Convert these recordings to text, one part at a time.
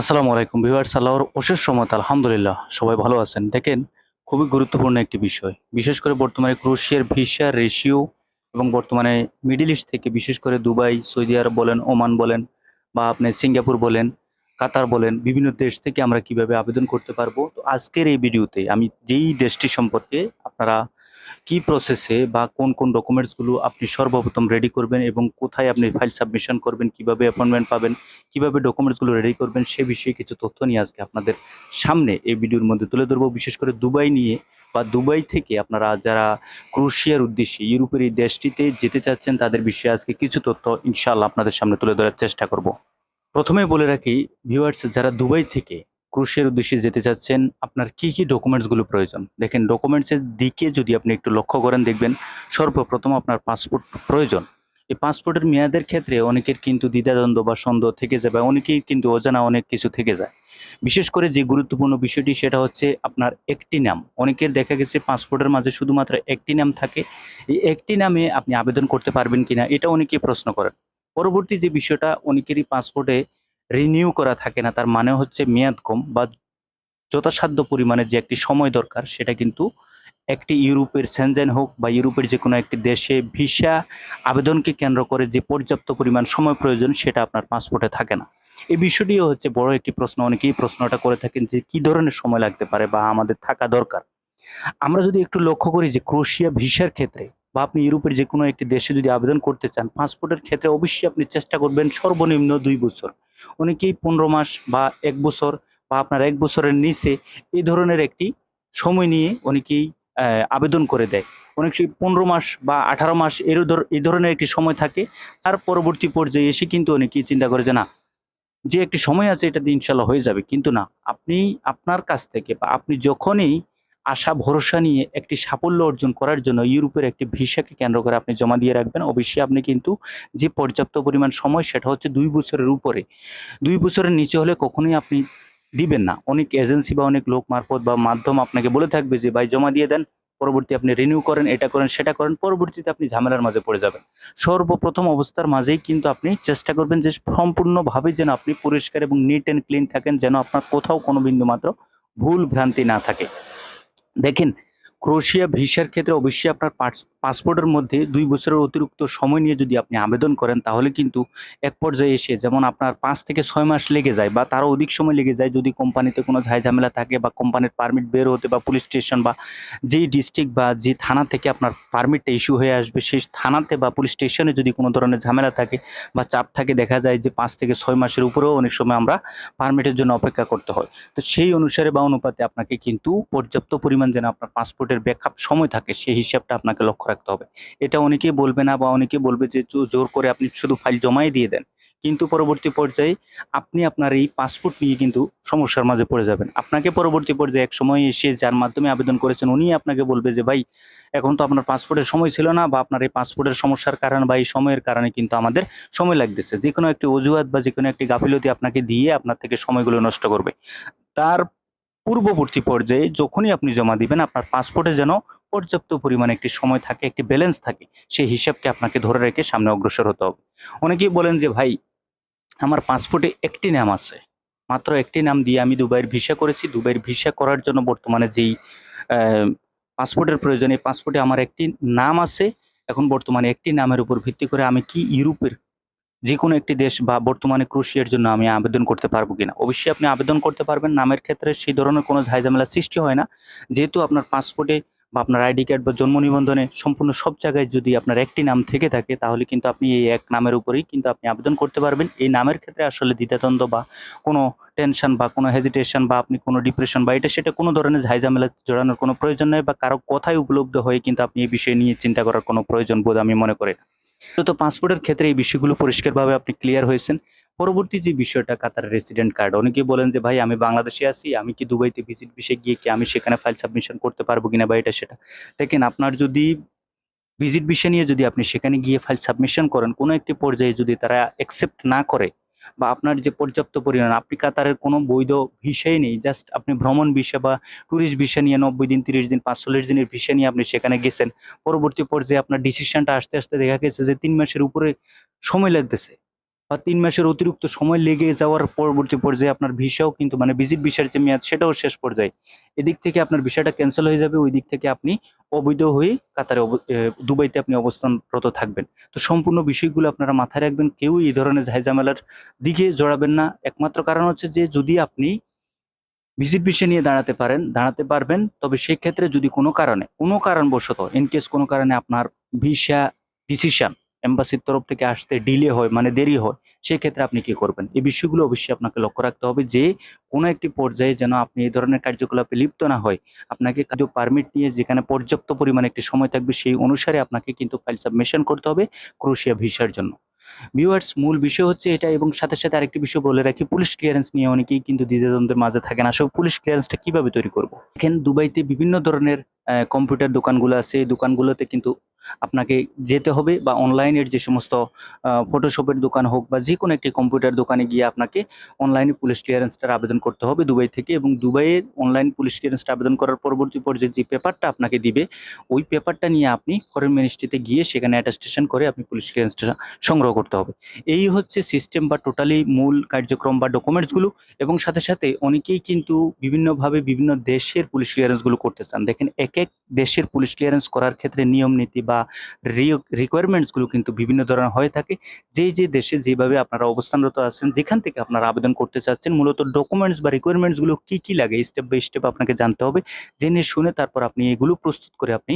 আসসালামু আলাইকুম ভিউয়ার্স, আল্লাহর অশেষ সময় আলহামদুলিল্লাহ। সবাই ভালো আছেন। দেখেন, খুবই গুরুত্বপূর্ণ একটি বিষয়। বিশেষ করে বর্তমানে ক্রোশিয়ার ভিসা, রেশিও এবং বর্তমানে মিডিল ইস্ট থেকে বিশেষ করে দুবাই, সৌদি আরব বলেন, ওমান বলেন বা আপনি সিঙ্গাপুর বলেন, কাতার বলেন, বিভিন্ন দেশ থেকে আমরা কীভাবে আবেদন করতে পারব। তো আজকের এই ভিডিওতে আমি যেই দেশটি সম্পর্কে আপনারা কি প্রসেসে বা কোন কোন ডকুমেন্টসগুলো আপনি সর্বপ্রথম রেডি করবেন এবং কোথায় আপনি ফাইল সাবমিশন করবেন, কীভাবে অ্যাপয়েন্টমেন্ট পাবেন, কীভাবে ডকুমেন্টসগুলো রেডি করবেন সে বিষয়ে কিছু তথ্য নিয়ে আজকে আপনাদের সামনে এই ভিডিওর মধ্যে তুলে ধরবো। বিশেষ করে দুবাই নিয়ে বা দুবাই থেকে আপনারা যারা ক্রোশিয়ার উদ্দেশ্যে ইউরোপের এই দেশটিতে যেতে চাচ্ছেন, তাদের বিষয়ে আজকে কিছু তথ্য ইনশাআল্লাহ আপনাদের সামনে তুলে ধরার চেষ্টা করব। প্রথমে বলে রাখি ভিউয়ার্স যারা দুবাই থেকে ক্রুশের উদ্দেশ্যে যেতে চাচ্ছেন, আপনার কি কি ডকুমেন্টসগুলো প্রয়োজন? দেখেন ডকুমেন্টসের দিকে যদি আপনি একটু লক্ষ্য করেন, দেখবেন সর্বপ্রথম আপনার পাসপোর্ট প্রয়োজন। এই পাসপোর্টের মেয়াদের ক্ষেত্রে অনেকের কিন্তু দ্বিধাদ্বন্দ্ব বা সন্দেহ থেকে যায় বা অনেকেই কিন্তু অজানা অনেক কিছু থেকে যায়। বিশেষ করে যে গুরুত্বপূর্ণ বিষয়টি, সেটা হচ্ছে আপনার একটি নাম। অনেকের দেখা গেছে পাসপোর্টের মাঝে শুধুমাত্র একটি নাম থাকে। এই একটি নামে আপনি আবেদন করতে পারবেন কিনা, এটা অনেকেই প্রশ্ন করেন। পরবর্তী যে বিষয়টা, অনেকেরই পাসপোর্টে রিনিউ করা থাকে না, তার মানে হচ্ছে মেয়াদ কম বা যথাসাধ্য পরিমাণে যে একটি সময় দরকার, সেটা কিন্তু একটি ইউরোপের সেনজেন হোক বা ইউরোপের যে কোনো একটি দেশে ভিসা আবেদনকে কেন্দ্র করে যে পর্যাপ্ত পরিমাণ সময় প্রয়োজন, সেটা আপনার পাসপোর্টে থাকে না। এই বিষয়টিও হচ্ছে বড় একটি প্রশ্ন, অনেকেই প্রশ্নটা করে থাকেন যে কি ধরনের সময় লাগতে পারে বা আমাদের থাকা দরকার। আমরা যদি একটু লক্ষ্য করি যে ক্রোশিয়া ভিসার ক্ষেত্রে বা আপনি ইউরোপের যে কোনো একটি দেশে যদি আবেদন করতে চান, পাসপোর্টের ক্ষেত্রে অবশ্যই আপনি চেষ্টা করবেন সর্বনিম্ন দুই বছর। অনেকেই পনেরো মাস বা এক বছর বা আপনার এক বছরের নিচে এই ধরনের একটি সময় নিয়ে অনেকেই আবেদন করে দেয়। অনেক সময় পনেরো মাস বা আঠারো মাস এর এই ধরনের একটি সময় থাকে। তার পরবর্তী পর্যায়ে এসে কিন্তু অনেকেই চিন্তা করে যে, না, যে একটি সময় আছে, এটা দিয়ে ইনশাল্লাহ হয়ে যাবে। কিন্তু না, আপনি আপনার কাছ থেকে বা আপনি যখনই আশা, ভরসা নিয়ে একটি সাফল্য অর্জন করার জন্য ইউরোপের একটি ভিসাকে কেন্দ্র করে আপনি জমা দিয়ে রাখবেন। অবশ্যই আপনি কিন্তু যে পর্যাপ্ত পরিমাণ সময় সেটা হচ্ছে দুই বছরের উপরে। দুই বছরের নিচে হলে কখনোই আপনি দিবেন না। অনেক এজেন্সি বা অনেক লোক মারফত বা মাধ্যম আপনাকে বলে থাকবে যে, ভাই, জমা দিয়ে দেন, পরবর্তী আপনি রিনিউ করেন, এটা করেন, সেটা করেন। পরবর্তীতে আপনি ঝামেলার মাঝে পড়ে যাবেন। সর্বপ্রথম অবস্থার মাঝেই কিন্তু আপনি চেষ্টা করবেন যে, সম্পূর্ণভাবে যেন আপনি পরিষ্কার এবং নিট অ্যান্ড ক্লিন থাকেন, যেন আপনার কোথাও কোনো বিন্দু মাত্র ভুল ভ্রান্তি না থাকে। দেখেন ক্রোশিয়া ভিসার ক্ষেত্রে অবশ্যই আপনার পাস- পাসপোর্টের মধ্যে দুই বছরের অতিরিক্ত সময় নিয়ে যদি আপনি আবেদন করেন, তাহলে কিন্তু এক পর্যায়ে এসে যেমন আপনার পাঁচ থেকে ছয় মাস লেগে যায় বা তারও অধিক সময় লেগে যায় যদি কোম্পানিতে কোনো ঝামেলা থাকে বা কোম্পানির পারমিট বের হতে বা পুলিশ স্টেশন বা যেই ডিস্ট্রিক্ট বা যে থানা থেকে আপনার পারমিটটা ইস্যু হয়ে আসবে, সেই থানাতে বা পুলিশ স্টেশনে যদি কোনো ধরনের ঝামেলা থাকে বা চাপ থাকে, দেখা যায় যে পাঁচ থেকে ছয় মাসের উপরেও অনেক সময় আমরা পারমিটের জন্য অপেক্ষা করতে হয়। তো সেই অনুসারে বা অনুপাতে আপনাকে কিন্তু পর্যাপ্ত পরিমাণ যেন আপনার পাসপোর্টের ব্যাকআপ সময় থাকে, সেই হিসাবটা আপনাকে লক্ষ্য রাখতে হবে। এটা অনেকেই বলবে না বা অনেকে বলবে যে জোর করে আপনি শুধু ফাইল জমাই দিয়ে দেন। কিন্তু পরবর্তী পর্যায়ে আপনি আপনার এই পাসপোর্ট নিয়ে কিন্তু সমস্যার মাঝে পড়ে যাবেন। আপনাকে পরবর্তী পর্যায়ে এক সময় এসে যার মাধ্যমে আবেদন করেছেন উনি আপনাকে বলবে যে, ভাই, এখন তো আপনার পাসপোর্টের সময় ছিল না বা আপনার এই পাসপোর্টের সমস্যার কারণ বা এই সময়ের কারণে কিন্তু আমাদের সময় লাগতেছে। যে কোনো একটি অজুহাত বা যে কোনো একটি গাফিলতি আপনাকে দিয়ে আপনার থেকে সময়গুলো নষ্ট করবে। তার পূর্ববর্তী পর্যায়ে যখনই আপনি জমা দিবেন, আপনার পাসপোর্টে যেন পর্যাপ্ত পরিমাণে একটি সময় থাকে, একটি ব্যালেন্স থাকে, সেই হিসাবকে আপনাকে ধরে রেখে সামনে অগ্রসর হতে হবে। অনেকেই বলেন যে, ভাই, আমার পাসপোর্টে একটি নাম আছে। মাত্র একটি নাম দিয়ে আমি দুবাইয়ের ভিসা করেছি। দুবাইয়ের ভিসা করার জন্য বর্তমানে যেই পাসপোর্টের প্রয়োজন, এই পাসপোর্টে আমার একটি নাম আছে। এখন বর্তমানে একটি নামের উপর ভিত্তি করে আমি কি ইউরোপের যে কোনো একটি দেশ বা বর্তমানে ক্রোশিয়ার জন্য আমি আবেদন করতে পারব কিনা? অবশ্যই আপনি আবেদন করতে পারবেন। নামের ক্ষেত্রে সেই ধরনের কোনো ঝাইঝামেলা সৃষ্টি হয় না। যেহেতু আপনার পাসপোর্টে বা আপনার আইডি কার্ড বা জন্ম নিবন্ধনে সম্পূর্ণ সব জায়গায় যদি আপনার একটি নাম থেকে থাকে, তাহলে কিন্তু আপনি এই এক নামের উপরেই কিন্তু আপনি আবেদন করতে পারবেন। এই নামের ক্ষেত্রে আসলে দ্বিধাদ্বন্দ্ব বা কোনো টেনশন বা কোনো হেজিটেশন বা আপনি কোনো ডিপ্রেশন বা এটা সেটা কোনো ধরনের ঝাইঝামেলা জড়ানোর কোনো প্রয়োজন নেই বা কারও কথাই উপলব্ধ হয়ে কিন্তু আপনি এই বিষয় নিয়ে চিন্তা করার কোনো প্রয়োজন বোধ আমি মনে করি না। তো পাসপোর্টের ক্ষেত্রে এই বিষয়গুলো পরিষ্কারভাবে আপনি ক্লিয়ার হয়েছেন। পরবর্তী যে বিষয়টা কাতার রেসিডেন্ট কার্ড অনেকে বলেন যে, ভাই, আমি বাংলাদেশে আছি, আমি কি দুবাইতে ভিজিট বিষয়ে গিয়ে কি আমি সেখানে ফাইল সাবমিশন করতে পারব কিনা বা এটা, সেটা? দেখেন, আপনার যদি ভিজিট বিষয় নিয়ে যদি আপনি সেখানে গিয়ে ফাইল সাবমিশন করেন, কোনো একটি পর্যায়ে যদি তারা অ্যাকসেপ্ট না করে বা আপনার যে পর্যাপ্ত পরিমাণ, আপনি কাতারের কোনো বৈধ ভিসাই নেই জাস্ট আপনি ভ্রমণ ভিসা বা ট্যুরিস্ট ভিসা নিয়ে নব্বই দিন, তিরিশ দিন পাঁচ চল্লিশ দিনের ভিসা নিয়ে আপনি সেখানে গেছেন। পরবর্তী পর্যায়ে আপনার ডিসিশনটা আসতে আসতে দেখা গেছে যে তিন মাসের উপরে সময় লাগতেছে। বা তিন মাসের অতিরিক্ত সময় লেগে যাওয়ার পরবর্তী পর্যায়ে আপনার ভিসাও কিন্তু মানে ভিজিট ভিসার যে মেয়াদ, সেটাও শেষ পর্যায়ে। এদিক থেকে আপনার ভিসাটা ক্যান্সেল হয়ে যাবে ওই দিক থেকে আপনি অবৈধ হয়ে কাতারে দুবাইতে আপনি অবস্থানরত থাকবেন। তো সম্পূর্ণ বিষয়গুলো আপনারা মাথায় রাখবেন কেউ এই ধরনের ঝাইঝামেলার দিকে জড়াবেন না। একমাত্র কারণ হচ্ছে যে, যদি আপনি ভিজিট ভিসা নিয়ে দাঁড়াতে পারেন, দাঁড়াতে পারবেন, তবে সেক্ষেত্রে যদি কোনো কারণে, কোনো কারণবশত ইনকেস কোনো কারণে আপনার ভিসা ডিসিশন এম্বাসির তরফ থেকে আসতে ডিলে হয় মানে দেরি হয়, সেক্ষেত্রে আপনি কি করবেন? এই বিষয়গুলো অবশ্যই আপনাকে লক্ষ্য রাখতে হবে যে, কোনো একটি পর্যায়ে যেন আপনি এই ধরনের কার্যকলাপে লিপ্ত না হয়, আপনাকে কাজ পারমিট নিয়ে যেখানে পর্যাপ্ত পরিমাণে একটি সময় থাকবে, সেই অনুসারে আপনাকে কিন্তু ফাইল সাবমিশন করতে হবে ক্রোশিয়া ভিসার জন্য। ভিউয়ার্স মূল বিষয় হচ্ছে এটা এবং সাথে সাথে আরেকটি বিষয় বলে রাখি, পুলিশ ক্লিয়ারেন্স নিয়ে অনেকেই কিন্তু দ্বিধাদ্বন্দ্বের মাঝে থাকেন আসলে পুলিশ ক্লিয়ারেন্সটা কীভাবে তৈরি করব? এখানে দুবাইতে বিভিন্ন ধরনের কম্পিউটার দোকানগুলো আছে, এই দোকানগুলোতে কিন্তু আপনাকে যেতে হবে বা অনলাইনের যে সমস্ত ফটোশপের দোকান হোক বা যে কোনো একটি কম্পিউটার দোকানে গিয়ে আপনাকে অনলাইনে পুলিশ ক্লিয়ারেন্সটার আবেদন করতে হবে দুবাই থেকে এবং দুবাইয়ের অনলাইন পুলিশ ক্লিয়ারেন্সটা আবেদন করার পরবর্তী পর্যায়ে যে পেপারটা আপনাকে দিবে, ওই পেপারটা নিয়ে আপনি ফরেন মিনিস্ট্রিতে গিয়ে সেখানে অ্যাটাস্টেশন করে আপনি পুলিশ ক্লিয়ারেন্সটা সংগ্রহ করতে হবে। এই হচ্ছে সিস্টেম বা টোটালি মূল কার্যক্রম বা ডকুমেন্টসগুলো এবং সাথে সাথে অনেকেই কিন্তু বিভিন্নভাবে বিভিন্ন দেশের পুলিশ ক্লিয়ারেন্সগুলো করতে চান। দেখেন, এক এক দেশের পুলিশ ক্লিয়ারেন্স করার ক্ষেত্রে নিয়ম নীতি বা রিকোয়ারমেন্টসগুলো কিন্তু বিভিন্ন ধরনের হয়ে থাকে। যেই যে দেশে যেভাবে আপনারা অবস্থানরত আছেন, যেখান থেকে আপনারা আবেদন করতে চাচ্ছেন, মূলত ডকুমেন্টস বা রিকোয়ারমেন্টসগুলো কী কী লাগে স্টেপ বাই স্টেপ আপনাকে জানতে হবে। জেনে শুনে তারপর আপনি এগুলো প্রস্তুত করে আপনি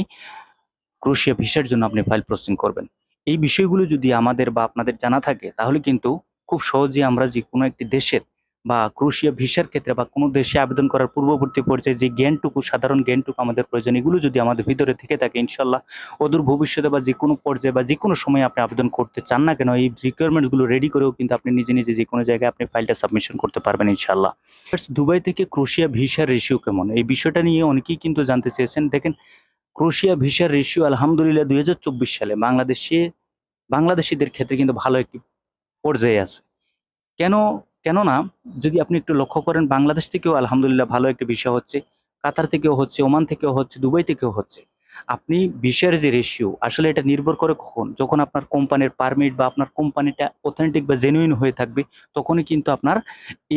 ক্রোশিয়া ভিসার জন্য আপনি ফাইল প্রসেসিং করবেন। এই বিষয়গুলো যদি আমাদের বা আপনাদের জানা থাকে, তাহলে কিন্তু খুব সহজেই আমরা যে কোনো একটি দেশের বা ক্রোশিয়া ভিসার ক্ষেত্রে বা কোনো দেশে আবেদন করার পূর্ববর্তী পর্যায়ে যে জ্ঞানটুকু, সাধারণ জ্ঞানটুকু আমাদের প্রয়োজন, এগুলো যদি আমাদের ভিতরে থেকে থাকে, ইনশাল্লাহ অদূর ভবিষ্যতে বা যে কোনো পর্যায়ে বা যে কোনো সময় আপনি আবেদন করতে চান না কেন, এই রিকোয়ারমেন্টসগুলো রেডি করেও কিন্তু আপনি নিজে নিজে যে কোনো জায়গায় আপনি ফাইলটা সাবমিশন করতে পারবেন ইনশাল্লাহ। দুবাই থেকে ক্রোশিয়া ভিসার রেশিও কেমন? এই বিষয়টা নিয়ে অনেকেই কিন্তু জানতে চেয়েছেন। দেখেন, ক্রোশিয়া ভিসার রেশিও আলহামদুলিল্লাহ দুই হাজার চব্বিশ সালে বাংলাদেশে, বাংলাদেশিদের ক্ষেত্রে কিন্তু ভালো একটি পর্যায়ে আছে। কেন কেননা, যদি আপনি একটু লক্ষ্য করেন, বাংলাদেশ থেকেও আলহামদুলিল্লাহ ভালো একটি বিষয় হচ্ছে, কাতার থেকেও হচ্ছে, ওমান থেকেও হচ্ছে, দুবাই থেকেও হচ্ছে। আপনি ভিসার যে রেশিও আসলে এটা নির্ভর করে কখন, যখন আপনার কোম্পানির পারমিট বা আপনার কোম্পানিটা অথেন্টিক বা জেনুইন হয়ে থাকবে, তখনই কিন্তু আপনার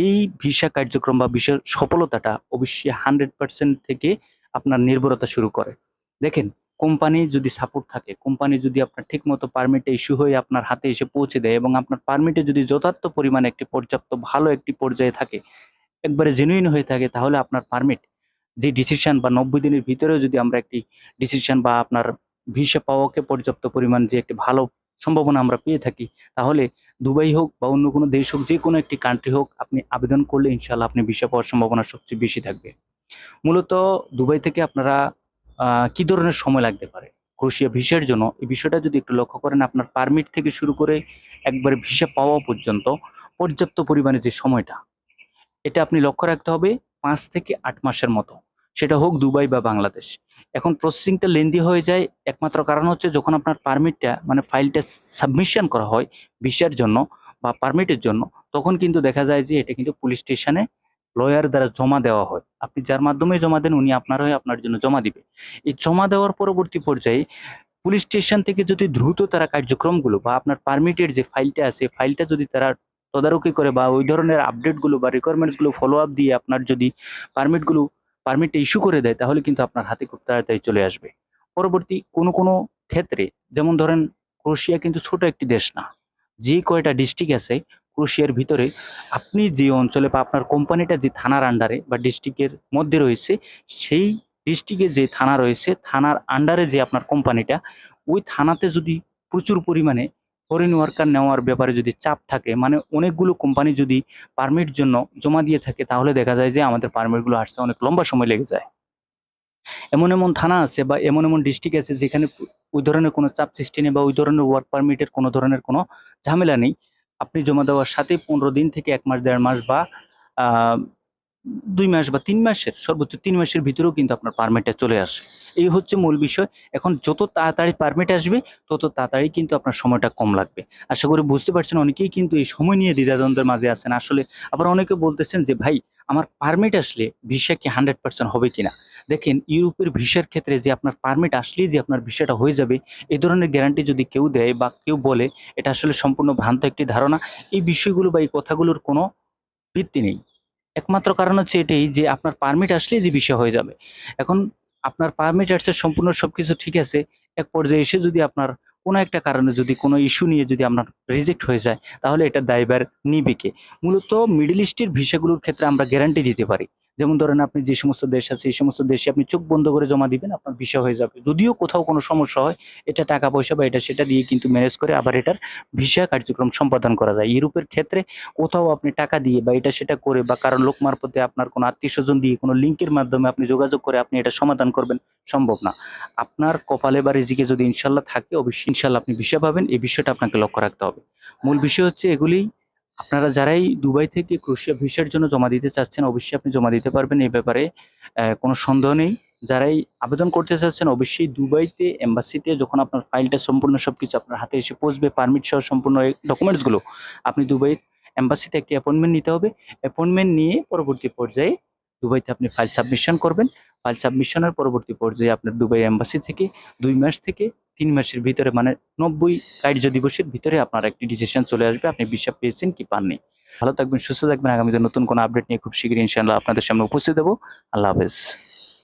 এই ভিসা কার্যক্রম বা ভিসার সফলতাটা অবশ্যই হান্ড্রেড পার্সেন্ট থেকে আপনার নির্ভরতা শুরু করে। দেখেন কোম্পানি যদি সাপোর্ট থাকে, কোম্পানি যদি আপনার ঠিকমতো পারমিটে ইস্যু হয়ে আপনার হাতে এসে পৌঁছে দেয় এবং আপনার পারমিটে যদি যথার্থ পরিমাণে একটি পর্যাপ্ত ভালো একটি পর্যায়ে থাকে, একবারে জেনুইন হয়ে থাকে, তাহলে আপনার পারমিট যে ডিসিশন বা নব্বই দিনের ভিতরেও যদি আমরা একটি ডিসিশন বা আপনার ভিসা পাওয়াকে পর্যাপ্ত পরিমাণ যে একটি ভালো সম্ভাবনা আমরা পেয়ে থাকি, তাহলে দুবাই হোক বা অন্য কোনো দেশ হোক, যে কোনো একটি কান্ট্রি হোক, আপনি আবেদন করলে ইনশাল্লাহ আপনি ভিসা পাওয়ার সম্ভাবনা সবচেয়ে বেশি থাকবে। মূলত দুবাই থেকে আপনারা কি ধরনের সময় লাগতে পারে? ক্রোশিয়া ভিসার জন্য এই বিষয়টা যদি একটু লক্ষ্য করেন, আপনার পারমিট থেকে শুরু করে একবারে ভিসা পাওয়া পর্যন্ত পর্যাপ্ত পরিমাণে যে সময়টা, এটা আপনি লক্ষ্য রাখতে হবে পাঁচ থেকে আট মাসের মতো। সেটা হোক দুবাই বা বাংলাদেশ। এখন প্রসেসিংটা লেন্দি হয়ে যায়, একমাত্র কারণ হচ্ছে যখন আপনার পারমিটটা মানে ফাইলটা সাবমিশন করা হয় ভিসার জন্য বা পারমিটের জন্য, তখন কিন্তু দেখা যায় যে এটা কিন্তু পুলিশ স্টেশনে লয়ার দ্বারা জমা দেওয়া হয়। আপনি যার মাধ্যমে জমা দেন, উনি আপনার হয়ে আপনার জন্য জমা দিবে। এই জমা দেওয়ার পরবর্তী পর্যায়ে পুলিশ স্টেশন থেকে যদি দ্রুত তারা কার্যক্রমগুলো বা আপনার পারমিটের যে ফাইলটা আছে ফাইলটা যদি তারা তদারকি করে বা ওই ধরনের আপডেটগুলো বা রিকোয়ারমেন্টসগুলো ফলো আপ দিয়ে আপনার যদি পারমিটগুলো পারমিটটা ইস্যু করে দেয়, তাহলে কিন্তু আপনার হাতে খুব তাড়াতাড়ি চলে আসবে। পরবর্তী কোনো কোনো ক্ষেত্রে, যেমন ধরেন, ক্রোশিয়া কিন্তু ছোট একটি দেশ না। যে কয়টা ডিস্ট্রিক্ট আছে ক্রোশিয়ার ভিতরে আপনি যে অঞ্চলে বা আপনার কোম্পানিটা যে থানার আন্ডারে বা ডিস্ট্রিক্টের মধ্যে রয়েছে, সেই ডিস্ট্রিক্টে যে থানা রয়েছে, থানার আন্ডারে যে আপনার কোম্পানিটা, ওই থানাতে যদি প্রচুর পরিমাণে ফরেন ওয়ার্কার নেওয়ার ব্যাপারে যদি চাপ থাকে মানে অনেকগুলো কোম্পানি যদি পারমিট জন্য জমা দিয়ে থাকে, তাহলে দেখা যায় যে আমাদের পারমিটগুলো আসতে অনেক লম্বা সময় লেগে যায়। এমন এমন থানা আছে বা এমন এমন ডিস্ট্রিক্ট আছে যেখানে ওই ধরনের কোনো চাপ সৃষ্টি নেই বা ওই ধরনের ওয়ার্ক পারমিটের কোনো ধরনের কোনো ঝামেলা নেই। আপনি জমা দেওয়ার সাথে পনেরো দিন থেকে এক মাস দেড় মাস বা দুই মাস বা তিন মাসের, সর্বোচ্চ তিন মাসের ভিতরেও কিন্তু আপনার পারমিটটা চলে আসে। এই হচ্ছে মূল বিষয়। এখন যত তাড়াতাড়ি পারমিট আসবে, তত তাড়াতাড়ি কিন্তু আপনার সময়টা কম লাগবে। আশা করি বুঝতে পারছেন, অনেকেই কিন্তু এই সময় নিয়ে দ্বিধাদ্বন্দ্বের মাঝে আছেন। আসলে আবার অনেকে বলতেছেন যে, ভাই, আমার পারমিট আসলে ভিসা কি হান্ড্রেড পার্সেন্ট হবে কিনা? দেখেন, ইউরোপের ভিসার ক্ষেত্রে যে আপনার পারমিট আসলেই যে আপনার ভিসাটা হয়ে যাবে এই ধরনের গ্যারান্টি যদি কেউ দেয় বা কেউ বলে, এটা আসলে সম্পূর্ণ ভ্রান্ত একটি ধারণা। এই বিষয়গুলো বা এই কথাগুলোর কোনো ভিত্তি নেই। একমাত্র কারণ হচ্ছে এটাই যে আপনার পারমিট আসলেই যে বিষয় হয়ে যাবে। এখন আপনার পারমিট আসছে, সম্পূর্ণ সব কিছু ঠিক আছে, এক পর্যায়ে এসে যদি আপনার কোনো একটা কারণে যদি কোনো ইস্যু নিয়ে যদি আপনার রিজেক্ট হয়ে যায়, তাহলে এটা দায়বার নিবে কে? মূলত মিডল ইস্টের ভিসাগুলোর ক্ষেত্রে আমরা গ্যারান্টি দিতে পারি। যেমন ধরেন আপনি যে সমস্ত দেশ আছে, এই সমস্ত দেশে আপনি চোখ বন্ধ করে জমা দিবেন, আপনার ভিসা হয়ে যাবে। যদিও কোথাও কোনো সমস্যা হয়, এটা টাকা পয়সা বা এটা সেটা দিয়ে কিন্তু ম্যানেজ করে আবার এটার ভিসা কার্যক্রম সম্পাদন করা যায়। ইউরোপের ক্ষেত্রে কোথাও আপনি টাকা দিয়ে বা এটা সেটা করে বা কারণ লোক মারফতে আপনার কোনো আত্মীয় স্বজন দিয়ে কোনো লিঙ্কের মাধ্যমে আপনি যোগাযোগ করে আপনি এটা সমাধান করবেন, সম্ভব না। আপনার কপালে বা রিজিকে যদি ইনশাল্লাহ থাকে, অবশ্যই ইনশাল্লাহ আপনি ভিসা পাবেন। এই বিষয়টা আপনাকে লক্ষ্য রাখতে হবে। মূল বিষয় হচ্ছে এগুলি আপনারা যারাই দুবাই থেকে ক্রোশিয়া ভিসার জন্য জমা দিতে চাচ্ছেন, অবশ্যই আপনি জমা দিতে পারবেন। এই ব্যাপারে কোনো সন্দেহ নেই। যারাই আবেদন করতে চাচ্ছেন, অবশ্যই দুবাইতে এম্বাসিতে যখন আপনার ফাইলটা সম্পূর্ণ সব কিছু আপনার হাতে এসে পৌঁছবে, পারমিট সহ সম্পূর্ণ ডকুমেন্টসগুলো, আপনি দুবাই এম্বাসিতে একটি অ্যাপয়েন্টমেন্ট নিতে হবে। অ্যাপয়েন্টমেন্ট নিয়ে পরবর্তী পর্যায়ে দুবাইতে আপনি ফাইল সাবমিশন করবেন। ফাইল সাবমিশনের পরবর্তী পর্যায়ে আপনার দুবাই এম্বাসি থেকে দুই মাস থেকে তিন মাসের ভিতরে মানে নব্বই কার্য দিবসের ভিতরে আপনার একটি ডিসিশন চলে আসবে। আপনি বিশ্বাস পেয়েছেন কি পাননি। ভালো থাকবেন, সুস্থ থাকবেন। আগামীতে নতুন কোনো আপডেট নিয়ে খুব শীঘ্রই ইনশাআল্লাহ আপনাদের সামনে উপস্থিত দেবো আল্লাহ হাফেজ।